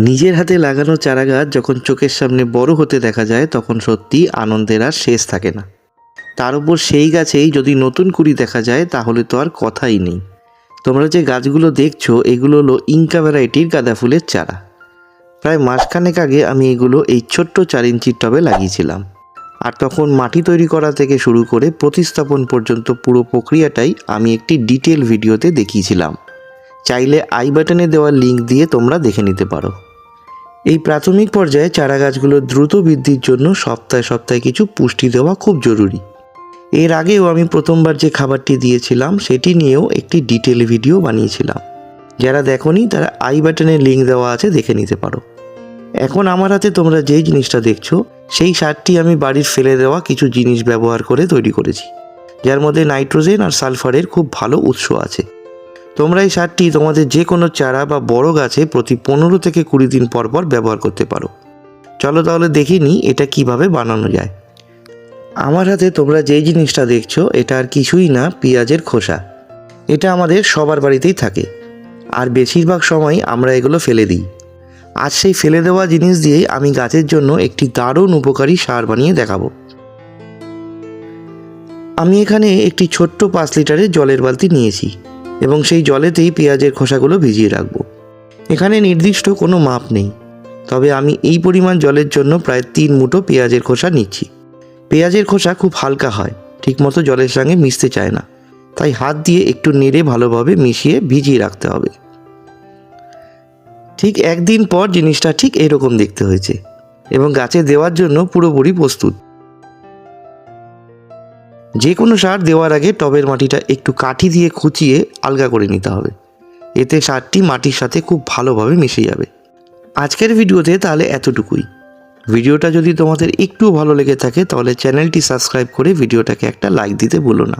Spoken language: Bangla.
নিজের হাতে লাগানো চারা গাছ যখন চোখের সামনে বড় হতে দেখা যায়, তখন সত্যি আনন্দের আর শেষ থাকে না। তার উপর সেই গাছেই যদি নতুন কুড়ি দেখা যায়, তাহলে তো আর কথাই নেই। তোমরা যে গাছগুলো দেখছ, এগুলো হলো ইনকা ভ্যারাইটির গাঁদা ফুলের চারা। প্রায় মাসখানেক আগে আমি এগুলো এই ছোট্ট চার ইঞ্চির টবে লাগিয়েছিলাম। আর তখন মাটি তৈরি করা থেকে শুরু করে প্রতিস্থাপন পর্যন্ত পুরো প্রক্রিয়াটাই আমি একটি ডিটেল ভিডিওতে দেখিয়েছিলাম। চাইলে আই বাটনে দেওয়া লিঙ্ক দিয়ে তোমরা দেখে নিতে পারো। এই প্রাথমিক পর্যায়ে চারা গাছগুলোর দ্রুত বৃদ্ধির জন্য সপ্তাহে সপ্তাহে কিছু পুষ্টি দেওয়া খুব জরুরি। এর আগেও আমি প্রথমবার যে খাবারটি দিয়েছিলাম, সেটি নিয়েও একটি ডিটেল ভিডিও বানিয়েছিলাম। যারা দেখোনি, তারা আই বাটনে লিঙ্ক দেওয়া আছে, দেখে নিতে পারো। এখন আমার হাতে তোমরা যেই জিনিসটা দেখছ, সেই সারটি আমি বাড়ির ফেলে দেওয়া কিছু জিনিস ব্যবহার করে তৈরি করেছি। যার মধ্যে নাইট্রোজেন আর সালফারের খুব ভালো উৎস আছে। তোমরা এই সারটি তোমাদের যে কোনো চারা বা বড় গাছে প্রতি পনেরো থেকে কুড়ি দিন পর পর ব্যবহার করতে পারো। চলো তাহলে দেখে নিই এটা কীভাবে বানানো যায়। আমার হাতে তোমরা যেই জিনিসটা দেখছ, এটা আর কিছুই না, পেঁয়াজের খোসা। এটা আমাদের সবার বাড়িতেই থাকে। আর বেশিরভাগ সময় আমরা এগুলো ফেলে দিই। আজ সেই ফেলে দেওয়া জিনিস দিয়েই আমি গাছের জন্য একটি দারুণ উপকারী সার বানিয়ে দেখাবো। আমি এখানে একটি ছোট্ট পাঁচ লিটারের জলের বালতি নিয়েছি। এবং সেই জলেতেই পেঁয়াজের খোসাগুলো ভিজিয়ে রাখব। এখানে নির্দিষ্ট কোনো মাপ নেই, তবে আমি এই পরিমাণ জলের জন্য প্রায় তিন মুঠো পেঁয়াজের খোসা নিচ্ছি। পেঁয়াজের খোসা খুব হালকা হয়, ঠিকমতো জলের সঙ্গে মিশতে চায় না, তাই হাত দিয়ে একটু নেড়ে ভালোভাবে মিশিয়ে ভিজিয়ে রাখতে হবে। ঠিক একদিন পর জিনিসটা ঠিক এরকম দেখতে হয়েছে এবং গাছে দেওয়ার জন্য পুরোপুরি প্রস্তুত। যে কোনো সার দেওয়ার আগে টবের মাটিটা একটু কাঠি দিয়ে খুঁচিয়ে আলগা করে নিতে হবে। এতে সারটি মাটির সাথে খুব ভালোভাবে মিশে যাবে। আজকের ভিডিওতে তাহলে এতটুকুই। ভিডিওটা যদি তোমাদের একটু ভালো লেগে থাকে তাহলে চ্যানেলটি সাবস্ক্রাইব করে ভিডিওটাকে একটা লাইক দিতে ভুলো না।